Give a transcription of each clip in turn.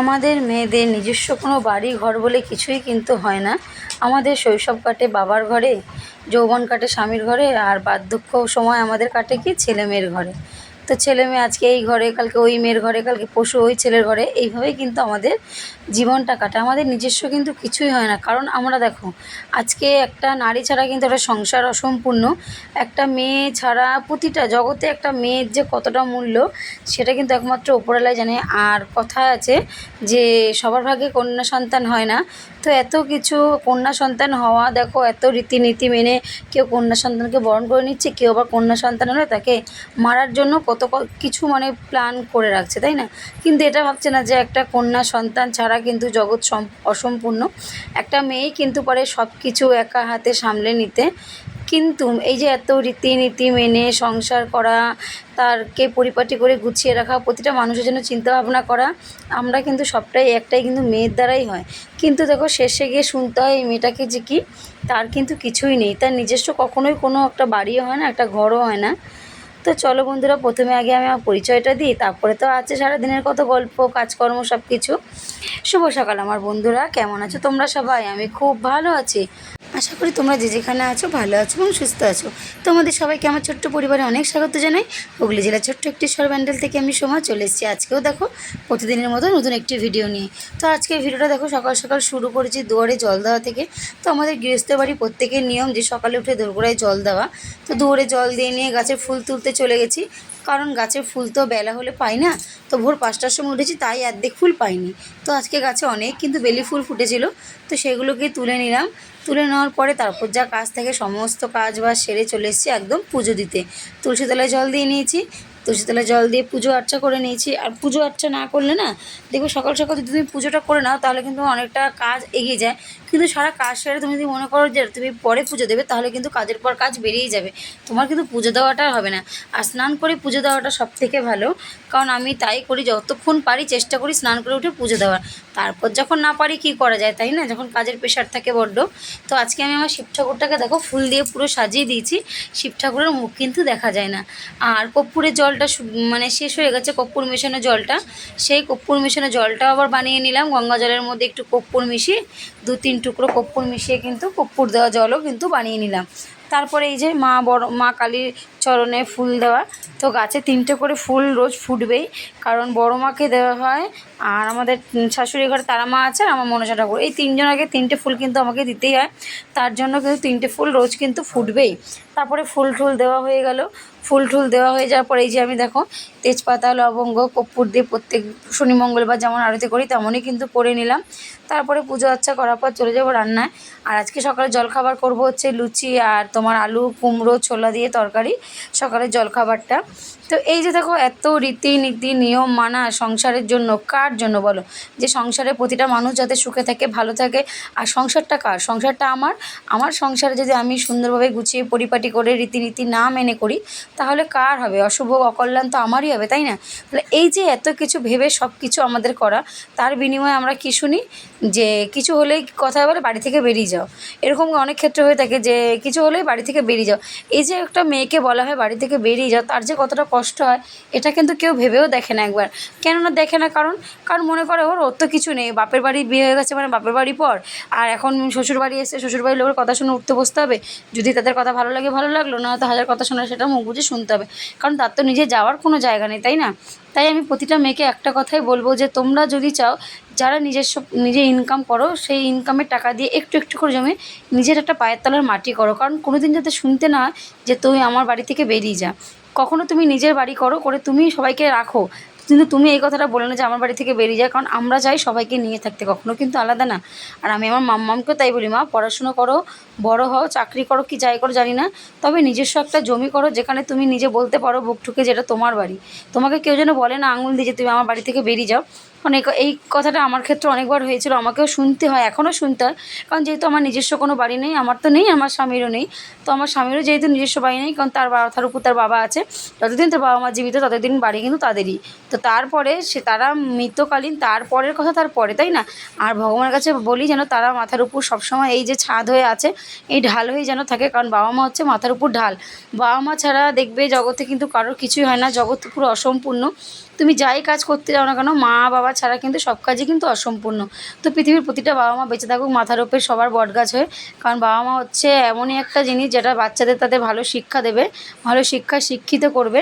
আমাদের মেয়েদের নিজস্ব কোনো বাড়ি ঘর বলে কিছুই কিন্তু হয় না। আমাদের শৈশব কাটে বাবার ঘরে, যৌবন কাটে স্বামীর ঘরে, আর বার্ধক্য সময় আমাদের কাটে কি ছেলে মেয়ের ঘরে। তো ছেলে মেয়ে আজকে এই ঘরে, কালকে ওই মেয়ের ঘরে, কালকে পশু ওই ছেলের ঘরে, এইভাবেই কিন্তু আমাদের জীবনটা কাটে। আমাদের নিজস্ব কিন্তু কিছুই হয় না। কারণ আমরা দেখো, আজকে একটা নারী ছাড়া কিন্তু একটা সংসার অসম্পূর্ণ। একটা মেয়ে ছাড়া প্রতিটা জগতে একটা মেয়ের যে কতটা মূল্য, সেটা কিন্তু একমাত্র ওপরওয়ালাই জানে। আর কথায় আছে যে সবার ভাগে কন্যা সন্তান হয় না। তো এত কিছু কন্যা সন্তান হওয়া, দেখো, এত রীতিনীতি মেনে কেউ কন্যা সন্তানকে বরণ করে নিচ্ছে, কেউ আবার কন্যা সন্তান হলে তাকে মারার জন্য কত ক- কিছু মানে প্ল্যান করে রাখছে, তাই না? কিন্তু এটা ভাবছে না যে একটা কন্যা সন্তান ছাড়া কিন্তু জগৎ সম- অসম্পূর্ণ। একটা মেয়েই কিন্তু পরে সব কিছু একা হাতে সামলে নিতে। কিন্তু এই যে এত রীতিনীতি মেনে সংসার করা, তারকে পরিপাটি করে গুছিয়ে রাখা, প্রতিটা মানুষের জন্য চিন্তা ভাবনা করা, আমরা কিন্তু সবটাই একটাই কিন্তু মেয়ের দ্বারাই হয়। কিন্তু দেখো, শেষে গিয়ে শুনতে হয় এই মেয়েটাকে যে কি, তার কিন্তু কিছুই নেই। তার নিজস্ব কখনোই কোনো একটা বাড়িও হয় না, একটা ঘরও হয় না। তো চলো বন্ধুরা, প্রথমে আগে আমি আমার পরিচয়টা দিই, তারপরে তো আছে সারাদিনের কত গল্প, কাজকর্ম সব কিছু শুভ সকাল আমার বন্ধুরা, কেমন আছো তোমরা সবাই? আমি খুব ভালো আছি। আশা করি তোমরা যে যেখানে আছো, ভালো আছো এবং সুস্থ আছো। তোমাদের সবাইকে আমার ছোট্ট পরিবারে অনেক স্বাগত জানাই। হুগলি জেলার ছোট্ট একটি সর ব্যান্ডেল থেকে আমি সময় চলে এসেছি আজকেও দেখো, প্রতিদিনের মতো নতুন একটি ভিডিও নিয়ে। তো আজকে ভিডিওটা দেখো, সকাল সকাল শুরু করেছি দুয়ারে জল দেওয়া থেকে। তো আমাদের গৃহস্থ বাড়ি প্রত্যেকের নিয়ম যে সকালে উঠে দোরগোড়ায় জল দেওয়া। তো দুয়ারে জল দিয়ে নিয়ে গাছে ফুল তুলতে চলে গেছি। কারণ গাছের ফুল তো বেলা হলে পাই না, তো ভোর পাঁচটার সময় উঠেছি, তাই অর্ধেক ফুল পাইনি। তো আজকে গাছে অনেক কিন্তু বেলি ফুল ফুটেছিল, তো সেগুলোকে তুলে নিলাম। তুলে নেওয়ার পরে তারপর যা কাজ থাকে সমস্ত কাজ বাজ সেরে চলে এসেছি একদম পুজো দিতে। তুলসী তলায় জল দিয়ে নিয়েছি, তুলসী তলায় জল দিয়ে পুজো আর্চা করে নিয়েছি। আর পুজো আর্চা না করলে না, দেখবে সকাল সকাল যদি তুমি পুজোটা করে নাও, তাহলে কিন্তু অনেকটা কাজ এগিয়ে যায়। কিন্তু সারা কাজ সেরে তুমি যদি মনে করো যে তুমি পরে পুজো দেবে, তাহলে কিন্তু কাজের পর কাজ বেরিয়ে যাবে। তোমার কিন্তু পুজো দেওয়াটা হবে না। আর স্নান করে পুজো দেওয়াটা সব থেকে ভালো, কারণ আমি তাই করি, যতক্ষণ পারি চেষ্টা করি স্নান করে উঠে পুজো দেওয়ার। তারপর যখন না পারি কী করা যায়, তাই না? যখন কাজের প্রেশার থাকে বড্ড। তো আজকে আমি আমার শিব ঠাকুরটাকে দেখো, ফুল দিয়ে পুরো সাজিয়ে দিয়েছি। শিব ঠাকুরের মুখ কিন্তু দেখা যায় না। আর কর্পূরের জলটা মানে শেষ হয়ে গেছে কর্পূর মেশানো জলটা। সেই কর্পূর মেশানো জলটাও আবার বানিয়ে নিলাম, গঙ্গা জলের মধ্যে একটু কর্পূর মিশিয়ে দু তিন টুকরো কর্পূর মিশিয়ে কিন্তু কর্পূর দেওয়া জলও কিন্তু বানিয়ে নিলাম। তারপরে এই যে মা বড়, মা কালীর চরণে ফুল দেওয়া। তো গাছে তিনটে করে ফুল রোজ ফুটবেই, কারণ বড় মাকে দেওয়া হয় আর আমাদের শাশুড়ি ঘরে তারা মা আছে আর আমার মনসা ঠাকুর। এই তিনজনকে তিনটে ফুল কিন্তু আমাকে দিতেই হয়, তার জন্য কিন্তু তিনটে ফুল রোজ কিন্তু ফুটবেই। তারপরে ফুল টুল দেওয়া হয়ে গেল। ফুল টুল দেওয়া হয়ে যাওয়ার পরে এই যে আমি দেখো, তেজপাতা, লবঙ্গ, কর্পূর দিয়ে প্রত্যেক শনি, মঙ্গলবার যেমন আরতি করি, তেমনই কিন্তু করে নিলাম। তারপরে পুজো আচ্ছা করার পর চলে যাব রান্নায়। আর আজকে সকালে জলখাবার করব হচ্ছে লুচি আর তোমার আলু, কুমড়ো, ছোলা দিয়ে তরকারি। সকালের জলখাবারটা। তো এই যে দেখো, এত রীতিনীতি, নিয়ম মানা সংসারের জন্য, কার জন্য বলো? যে সংসারে প্রতিটা মানুষ যাতে সুখে থাকে, ভালো থাকে, আর সংসারটা কার? সংসারটা আমার। আমার সংসারে যদি আমি সুন্দরভাবে গুছিয়ে, পরিপাটি করে, রীতিনীতি না মেনে করি, তাহলে কার হবে? অশুভ, অকল্যাণ তো আমারই হবে, তাই না? তাহলে এই যে এত কিছু ভেবে সব কিছু আমাদের করা, তার বিনিময়ে আমরা কি শুনি? যে কিছু হলেই কথা বলে, বাড়ি থেকে বেরিয়ে যাও। এরকম অনেক ক্ষেত্রে হয়ে থাকে যে, কিছু হলেই বাড়ি থেকে বেরিয়ে যাও। এই যে একটা মেয়েকে বলা হয় বাড়ি থেকে বেরিয়ে যাও, তার যে কতটা কষ্ট হয়, এটা কিন্তু কেউ ভেবেও দেখে না একবার। কেননা দেখে না কারণ কারণ মনে করে ওর ওর কিছু নেই। বাপের বাড়ি বিয়ে হয়ে গেছে মানে বাপের বাড়ি পর। আর এখন শ্বশুর বাড়ি এসে শ্বশুর বাড়ির লোকের কথা শুনে উঠতে বসতে হবে। যদি তাদের কথা ভালো লাগে, ভালো লাগল, না তো হাজার কথা শোনা সেটা মুখ বুঝে শুনতে হবে। কারণ তার তো নিজে যাওয়ার কোনো জায়গা নেই, তাই না? তাই আমি প্রতিটা মেয়েকে একটা কথাই বলব যে, তোমরা যদি চাও যারা নিজস্ব, নিজে ইনকাম করো, সেই ইনকামের টাকা দিয়ে একটু একটু করে জমে নিজের একটা পায়ের তলার মাটি করো। কারণ কোনো দিন যাতে শুনতে না যে তুই আমার বাড়ি থেকে বেরিয়ে যা। কখনো তুমি নিজের বাড়ি করো, করে তুমি সবাইকে রাখো। কিন্তু তুমি এই কথাটা বলে না যে আমার বাড়ি থেকে বেরিয়ে যায় কারণ আমরা চাই সবাইকে নিয়ে থাকতে। কখনো কিন্তু আলাদা না। আর আমি আমার মাম্মামকেও তাই বলি, মা, পড়াশুনো করো, বড় হও, চাকরি করো, কি যাই করো, জানি না। তবে নিজস্ব একটা জমি করো, যেখানে তুমি নিজে বলতে পারো, বুক ঠুকে যেটা তোমার বাড়ি। তোমাকে কেউ যেন বলে না, আঙুল দিয়ে যে তুমি আমার বাড়ি থেকে বেরিয়ে যাও। কারণ এই এই কথাটা আমার ক্ষেত্রে অনেকবার হয়েছিল, আমাকেও শুনতে হয়, এখনও শুনতে হয়। কারণ যেহেতু আমার নিজস্ব কোনো বাড়ি নেই, আমার তো নেই, আমার স্বামীরও নেই। তো আমার স্বামীরও যেহেতু নিজস্ব বাড়ি নেই, কারণ তার বাবা তার উপর তার বাবা আছে, যতদিন তার বাবা মা জীবিত, ততদিন বাড়ি কিন্তু তাদেরই। তো তারপরে সে, তারা মৃত্যকালীন, তারপরের কথা তারপরে, তাই না? আর ভগবানের কাছে বলি যেন তারা মাথার উপর সবসময় এই যে ছাদ হয়ে আছে, এই ঢাল হয়ে যেন থাকে, কারণ বাবা মা হচ্ছে মাথার উপর ঢাল। বাবা মা ছাড়া দেখবে জগতে কিন্তু কারোর কিছুই হয় না, জগৎ পুরো অসম্পূর্ণ। তুমি যাই কাজ করতে যাও না কেন মা বাবা ছাড়া কিন্তু সব কাজই কিন্তু অসম্পূর্ণ। তো পৃথিবীর প্রতিটা বাবা মা বেঁচে থাকুক, মাথার ওপরে সবার বটগাছ হয়ে, কারণ বাবা মা হচ্ছে এমনই একটা জিনিস যেটা বাচ্চাদের তাদের ভালো শিক্ষা দেবে, ভালো শিক্ষা শিক্ষিত করবে।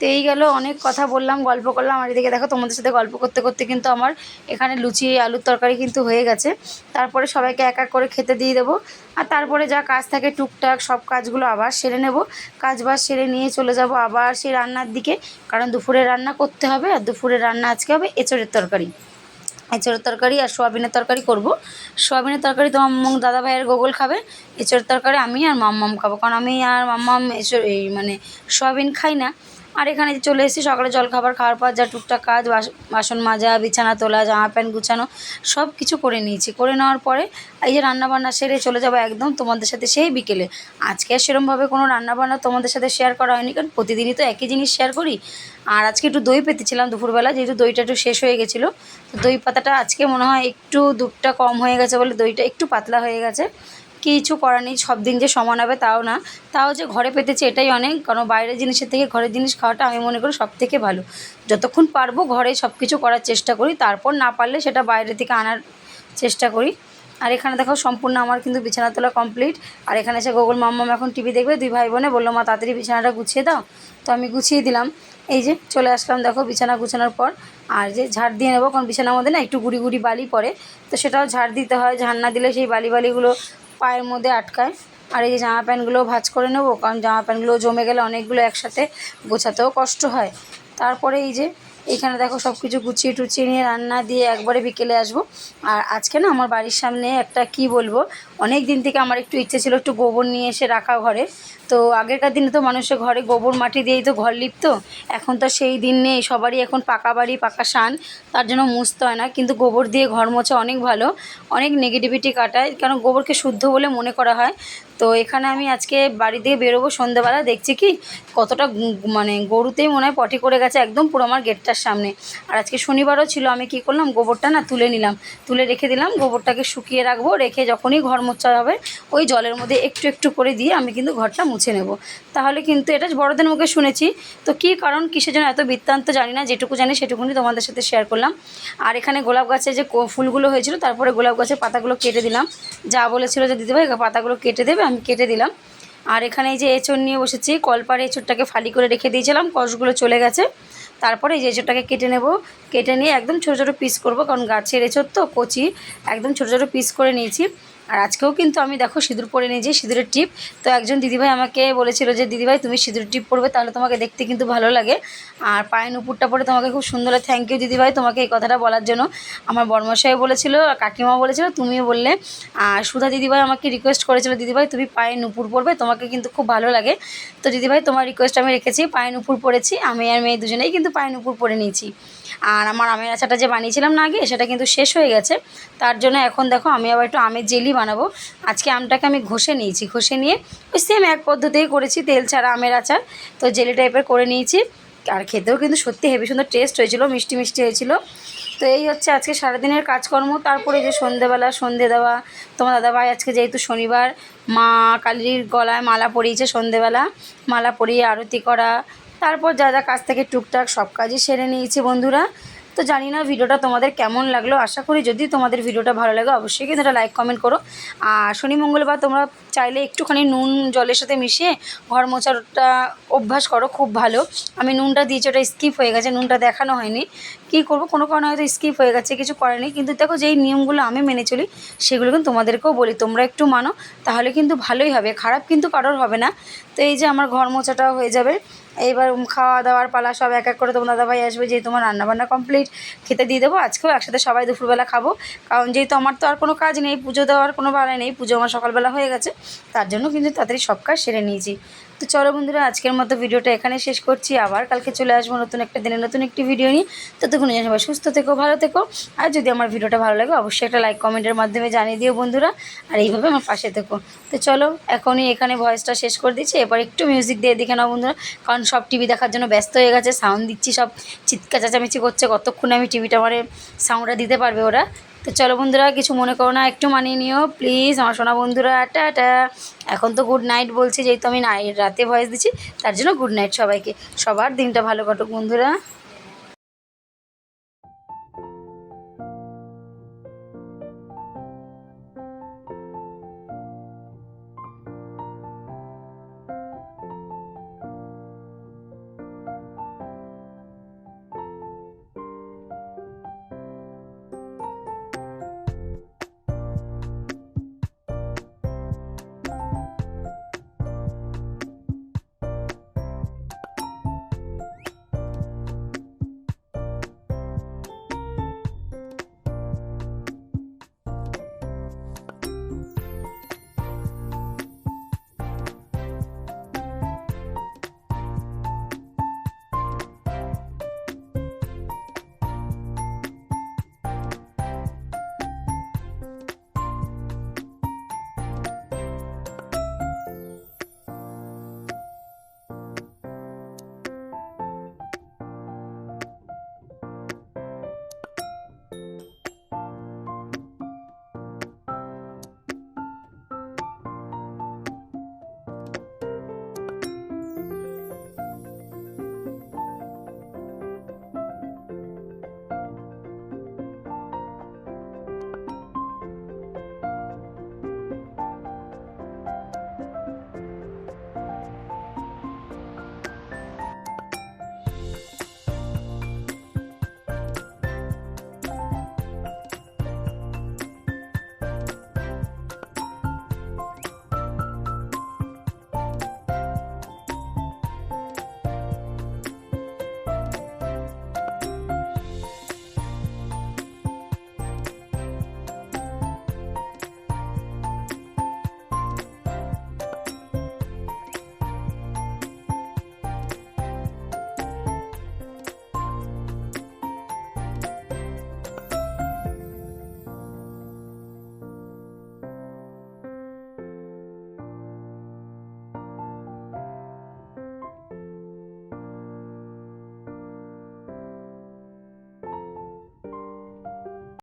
তো এই গেল, অনেক কথা বললাম, গল্প করলাম। আর এদিকে দেখো, তোমাদের সাথে গল্প করতে করতে কিন্তু আমার এখানে লুচি, আলুর তরকারি কিন্তু হয়ে গেছে। তারপরে সবাইকে এক এক করে খেতে দিয়ে দেবো। আর তারপরে যা কাজ থাকে টুকটাক, সব কাজগুলো আবার সেরে নেব। কাজ বাজ সেরে নিয়ে চলে যাব আবার সেই রান্নার দিকে। কারণ দুপুরে রান্না করতে হবে, আর দুপুরে রান্না আজকে হবে এঁচড়ের তরকারি। এঁচড়ের তরকারি আর সোয়াবিনের তরকারি করব। সোয়াবিনের তরকারি তোমার মাম্মু দাদা ভাইয়ের গোগল খাবে, এঁচড়ের তরকারি আমি আর মাম্মাম খাব। কারণ আমি আর মাম্মাম এঁচড় এই মানে সোয়াবিন খাই না। আর এখানে চলে এসেছি, সকালে জলখাবার, খাওয়ার পর যা টুকটাক কাজ, বাস- বাসন মাজা, বিছানা তোলা, জামা প্যান্ট গুছানো, সব কিছু করে নিয়েছি। করে নেওয়ার পরে এই যে রান্নাবান্না সেরে চলে যাব একদম তোমাদের সাথে সেই বিকেলে। আজকে আর সেরমভাবে কোনো রান্নাবান্না তোমাদের সাথে শেয়ার করা হয়নি, কারণ প্রতিদিনই তো একই জিনিস শেয়ার করি। আর আজকে একটু দই পেতেছিলাম দুপুরবেলা, যেহেতু দইটা একটু শেষ হয়ে গেছিল। তো দই পাতাটা আজকে মনে হয় একটু দুধটা কম হয়ে গেছে বলে দইটা একটু পাতলা হয়ে গেছে। কিছু করার নেই, সব দিন যে সমান হবে তাও না। তাও যে ঘরে পেতেছে এটাই অনেক, কারণ বাইরের জিনিসের থেকে ঘরের জিনিস খাওয়াটা আমি মনে করি সব থেকে ভালো। যতক্ষণ পারব ঘরে সব কিছু করার চেষ্টা করি, তারপর না পারলে সেটা বাইরে থেকে আনার চেষ্টা করি। আর এখানে দেখো সম্পূর্ণ আমার কিন্তু বিছানা তোলা কমপ্লিট আর এখানে এসে গোগল মাম্মাম এখন টিভি দেখবে, দুই ভাই বোনে বলল, মা, তাড়াতাড়ি বিছানাটা গুছিয়ে দাও। তো আমি গুছিয়ে দিলাম। এই যে চলে আসলাম দেখো বিছানা গুছানোর পর। আর যে ঝাড় দিয়ে নেব, কারণ বিছানার মধ্যে না একটু গুড়ি গুড়ি বালি পড়ে। তো সেটাও ঝাড় দিতে হয়, ঝাড় না দিলে সেই বালি বালিগুলো পায়ের মধ্যে আটকায়। আর এই যে জামা প্যান্টগুলো ভাজ করে নেব, কারণ জামা প্যান্টগুলো জমে গেলে অনেকগুলো একসাথে গোছাতেও কষ্ট হয়। তারপরে এই যে এখানে দেখো সব কিছু গুছিয়ে টুচিয়ে নিয়ে রান্না দিয়ে একবারে বিকেলে আসব। আর আজকে না আমার বাড়ির সামনে একটা কি বলব অনেক দিন থেকে আমার একটু ইচ্ছে ছিল একটু গোবর নিয়ে এসে রাখা ঘরে। তো আগেরকার দিনে তো মানুষের ঘরে গোবর মাটি দিয়েই তো ঘর লিপতো। এখন তো সেই দিন নেই, সবারই এখন পাকা বাড়ি, পাকা সান তার জন্য মুছতে হয় না, কিন্তু গোবর দিয়ে ঘর মোছা অনেক ভালো, অনেক নেগেটিভিটি কাটায়। কারণ গোবরকে শুদ্ধ বলে মনে করা হয়? তো এখানে আমি আজকে বাড়ি দিয়ে বেরোবো সন্ধ্যেবেলা, দেখছি কি কতটা মানে গরুতেই মনে হয় পটি করে গেছে একদম পুরো আমার গেটটার সামনে। আর আজকে শনিবারও ছিল, আমি কি করলাম, গোবরটা না তুলে নিলাম। তুলে রেখে দিলাম, গোবরটাকে শুকিয়ে রাখব, রেখে যখনই ঘর মোছা হবে, ওই জলের মধ্যে একটু একটু করে দিয়ে আমি কিন্তু ঘরটা মুছে নেব। তাহলে কিন্তু এটা বড়দের মুখে শুনেছি। তো কী কারণ, কিসের জন্য এত বৃত্তান্ত জানি না, যেটুকু জানি সেটুকুনি তোমাদের সাথে শেয়ার করলাম। আর এখানে গোলাপ গাছে যে ফুলগুলো হয়েছিল, তারপরে গোলাপ গাছের পাতাগুলো কেটে দিলাম। যা বলেছিল যে দিদিভাই পাতাগুলো কেটে দেবে, আমি কেটে দিলাম। আর এখানে এই যে এঁচড় নিয়ে বসেছি কলপারে এঁচড়টাকে ফালি করে রেখে দিয়েছিলাম, কষগুলো চলে গেছে। তারপরে এই যে এঁচড়টাকে কেটে নেব। কেটে নিয়ে একদম ছোটো ছোটো পিস করব, কারণ গাছের এঁচড় তো কচি, একদম ছোটো ছোটো পিস করে নিয়েছি। আর আজকেও কিন্তু আমি দেখো সিঁদুর পরে নিয়েছি, সিঁদুরের টিপ। তো একজন দিদিভাই আমাকে বলেছিল যে, দিদিভাই, তুমি সিঁদুরের টিপ পরবে, তাহলে তোমাকে দেখতে কিন্তু ভালো লাগে। আর পায়ে নুপুরটা পরে তোমাকে খুব সুন্দর লাগে। থ্যাংক ইউ দিদিভাই, তোমাকে এই কথাটা বলার জন্য। আমার বর্মশাই বলেছিল কাকিমা বলেছিল, তুমিও বললে। আর সুধা দিদিভাই আমাকে রিকোয়েস্ট করেছিল, দিদিভাই, তুমি পায়ে নুপুর পরবে, তোমাকে কিন্তু খুব ভালো লাগে। তো দিদিভাই, তোমার রিকোয়েস্ট আমি রেখেছি পায়ে নুপুর পরেছি, আমি আর মেয়ে দুজনেই কিন্তু পায়ে নুপুর পরে নিয়েছি। আর আমার আমের আচারটা যে বানিয়েছিলাম না আগে, সেটা কিন্তু শেষ হয়ে গেছে। তার জন্য এখন দেখো আমি আবার একটু আমের জেলি বানাবো। আজকে আমটাকে আমি ঘষে নিয়েছি, ঘষে নিয়ে ওই সেম এক পদ্ধতিই করেছি, তেল ছাড়া আমের আচার। তো জেলি টাইপের করে নিয়েছি। আর খেতেও কিন্তু সত্যি হেভি সুন্দর টেস্ট হয়েছিল, মিষ্টি মিষ্টি হয়েছিল। তো এই হচ্ছে আজকে সারাদিনের কাজকর্ম। তারপরে যে সন্ধেবেলা, সন্ধে দেওয়া, তোমার দাদাভাই আজকে যেহেতু শনিবার, মা কালীর গলায় মালা পরিয়েছে সন্ধেবেলা। মালা পরিয়ে আরতি করা তারপর যা যা কাজ থেকে টুকটাক সব কাজই সেরে নিয়েছি বন্ধুরা। তো জানি না ভিডিওটা তোমাদের কেমন লাগল, আশা করি যদি তোমাদের ভিডিওটা ভালো লাগে অবশ্যই কিন্তু লাইক কমেন্ট করো। আর শনি, মঙ্গলবার তোমরা চাইলে একটুখানি নুন, জলের সাথে মিশিয়ে ঘর মোছাটা অভ্যাস করো, খুব ভালো। আমি নুনটা দিয়েছি, ওটা স্কিপ হয়ে গেছে, নুনটা দেখানো হয়নি। কী করব, কোনো কারণে হয়তো স্কিপ হয়ে গেছে, কিছু করেনি কিন্তু দেখো যেই নিয়মগুলো আমি মেনে চলি, সেগুলো কিন্তু তোমাদেরকেও বলি, তোমরা একটু মানো, তাহলে কিন্তু ভালোই হবে, খারাপ কিন্তু কারোর হবে না। তো এই যে আমার ঘর মোছাটাও হয়ে যাবে। এইবার খাওয়া দাওয়ার পালা সব এক এক করে তোমার দাদাভাই আসবে, যেহেতু তোমার রান্নাবান্না কমপ্লিট খেতে দিয়ে দেবো। আজকেও একসাথে সবাই দুপুরবেলা খাব। কারণ যেহেতু আমার তো আর কোনো কাজ নেই, পুজো দেওয়ার কোনো ভালো নেই, পুজো আমার সকালবেলা হয়ে গেছে। তার জন্য কিন্তু তাড়াতাড়ি সব কাজ সেরে নিয়েছি। তো চলো বন্ধুরা, আজকের মতো ভিডিওটা এখানে শেষ করছি। আবার কালকে চলে আসব নতুন একটা দিনে, নতুন একটি ভিডিও নিয়ে। ততক্ষণ যেন সবাই সুস্থ থেকো, ভালো থেকো। আর যদি আমার ভিডিওটা ভালো লাগে, অবশ্যই একটা লাইক কমেন্টের মাধ্যমে জানিয়ে দিও বন্ধুরা। আর এইভাবে আমার পাশে থেকো। তো চলো, এখনই এখানে ভয়েসটা শেষ করে দিচ্ছি। এবার একটু মিউজিক দিয়ে দেখে নাও বন্ধুরা। কারণ সব টিভি দেখার জন্য ব্যস্ত হয়ে গেছে সাউন্ড দিচ্ছি সব। চিৎকা চেঁচামেচি করছে, কতক্ষণে আমি টিভিটা মানে সাউন্ডটা দিতে পারবে ওরা? তো চলো বন্ধুরা, কিছু মনে করো না, একটু মানিয়ে নিও প্লিজ আমার সোনা বন্ধুরা, টাটা। এখন তো গুড নাইট বলছি, যেহেতু আমি রাতে ভয়েস দিচ্ছি, তার জন্য গুড নাইট সবাইকে। সবার দিনটা ভালো কাটুক বন্ধুরা।